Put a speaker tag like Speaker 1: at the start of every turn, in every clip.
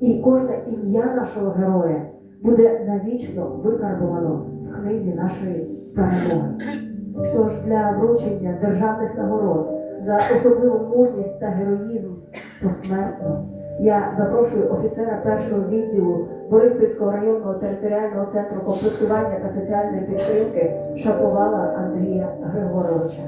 Speaker 1: І кожне ім'я нашого героя буде навічно викарбовано в книзі нашої перемоги. Тож для вручення державних нагород за особливу мужність та героїзм посмертно я запрошую офіцера першого відділу Бориспільського районного територіального центру комплектування та соціальної підтримки Шаповала Андрія Григоровича.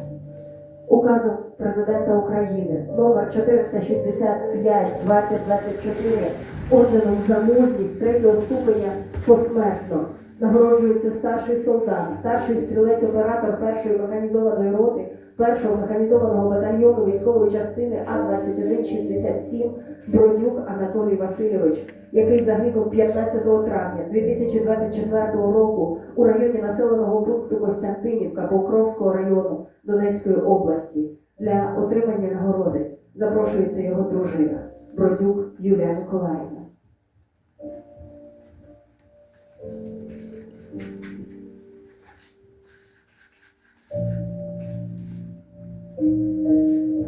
Speaker 1: Указом президента України номер 465 2024 орденом за мужність третього ступеня посмертно нагороджується старший солдат, старший стрілець-оператор першої механізованої роти першого механізованого батальйону військової частини А-2167 Бродюк Анатолій Васильович, який загинув 15 травня 2024 року у районі населеного пункту Костянтинівка Покровського району Донецької області. Для отримання нагороди запрошується його дружина Бродюк Юлія Миколаївна.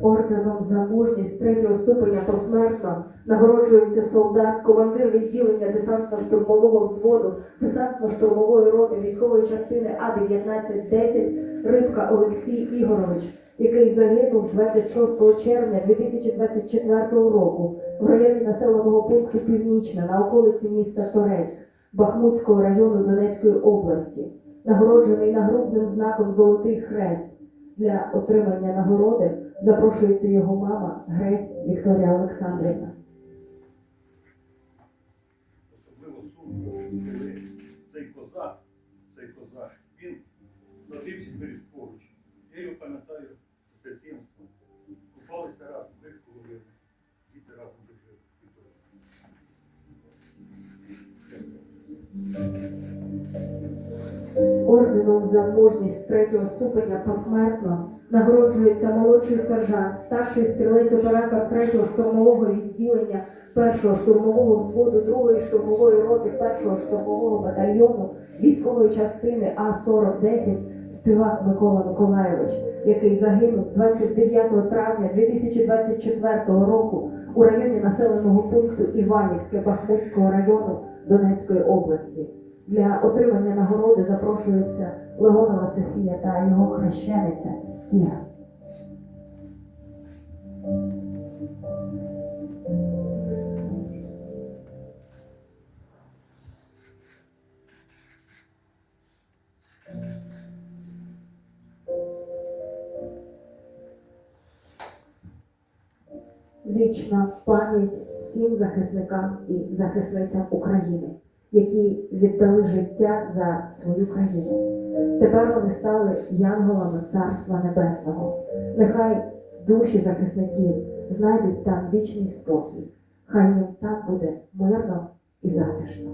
Speaker 1: Орденом за мужність третього ступеня посмертно нагороджується солдат, командир відділення десантно-штурмового взводу десантно-штурмової роти військової частини А-1910 Рибка Олексій Ігорович, який загинув 26 червня 2024 року в районі населеного пункту Північне на околиці міста Торецьк Бахмутського району Донецької області, нагороджений нагрудним знаком Золотий Хрест. Для отримання нагороди запрошується його мама Гресь Вікторія Олександрівна.
Speaker 2: особливо сумно, коли цей козак, цей козак,
Speaker 1: Орденом за мужність третього ступеня посмертно нагороджується молодший сержант, старший стрілець-оператор третього штурмового відділення першого штурмового взводу другої штурмової роти першого штурмового батальйону військової частини А-4010 співак Микола Миколайович, який загинув 29 травня 2024 року у районі населеного пункту Іванівське Бахмутського району Донецької області. Для отримання нагороди запрошується Леонова Софія та його хрещениця Кіра. Вічна пам'ять всім захисникам і захисницям України, які віддали життя за свою країну. Тепер вони стали янголами Царства Небесного. Нехай душі захисників знайдуть там вічний спокій. Хай їм там буде мирно і затишно.